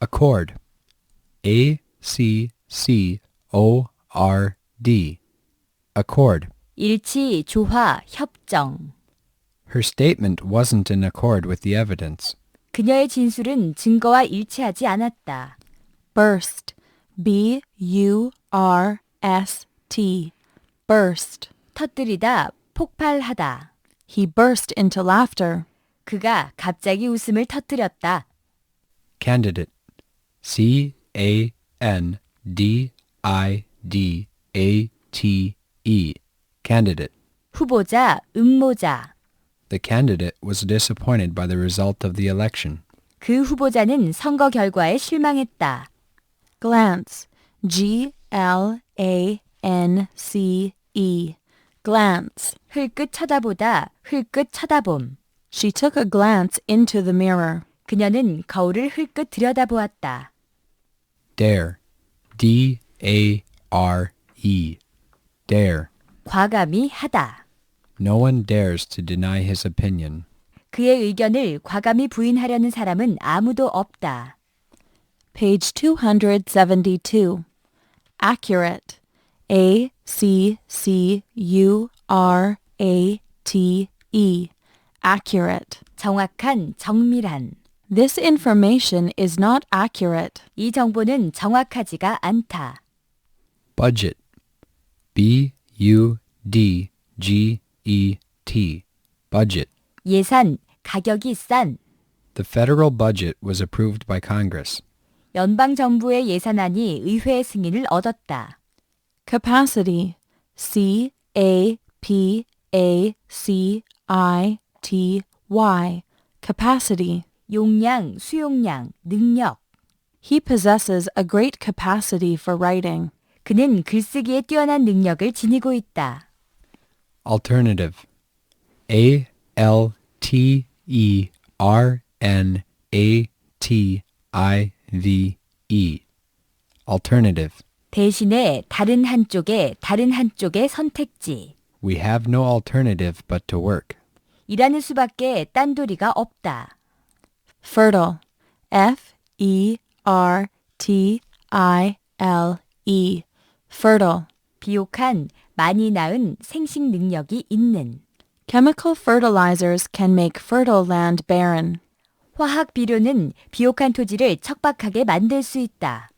accord. A C C O R D. Accord. 일치, 조화, 협정. Her statement wasn't in accord with the evidence. 그녀의 진술은 증거와 일치하지 않았다. burst, B U R S T, burst. 터뜨리다, 폭발하다. He burst into laughter. 그가 갑자기 웃음을 터뜨렸다. Candidate. C A N D I D A T E. Candidate. 후보자, 음모자. The candidate was disappointed by the result of the election. 그 후보자는 선거 결과에 실망했다. glance, G L A N C E, glance. 흘끗 쳐다보다, 흘끗 쳐다봄. She took a glance into the mirror. 그녀는 거울을 흘끗 들여다보았다. Dare. D A R E. Dare. 과감히 하다. No one dares to deny his opinion. 그의 의견을 과감히 부인하려는 사람은 아무도 없다. Page 272. Accurate. A C C U R A T E. Accurate. 정확한, 정밀한. This information is not accurate. 이 정보는 정확하지가 않다. Budget. B U D G E T. Budget. 예산, 가격이 싼. The federal budget was approved by Congress. 연방 정부의 예산안이 의회 승인을 얻었다. Capacity. C A P A C I T Y. Capacity. 용량, 수용량, 능력. He possesses a great capacity for writing. 그는 글쓰기에 뛰어난 능력을 지니고 있다. Alternative. A L T E R N A T I V E. Alternative. 대신에 다른 한쪽에 다른 한쪽의 선택지. We have no alternative but to work. 일하는 수밖에 딴 도리가 없다. Fertile. F E R T I L E. Fertile. 비옥한, 많이 낳은 생식 능력이 있는. Chemical fertilizers can make fertile land barren. 화학 비료는 비옥한 토지를 척박하게 만들 수 있다.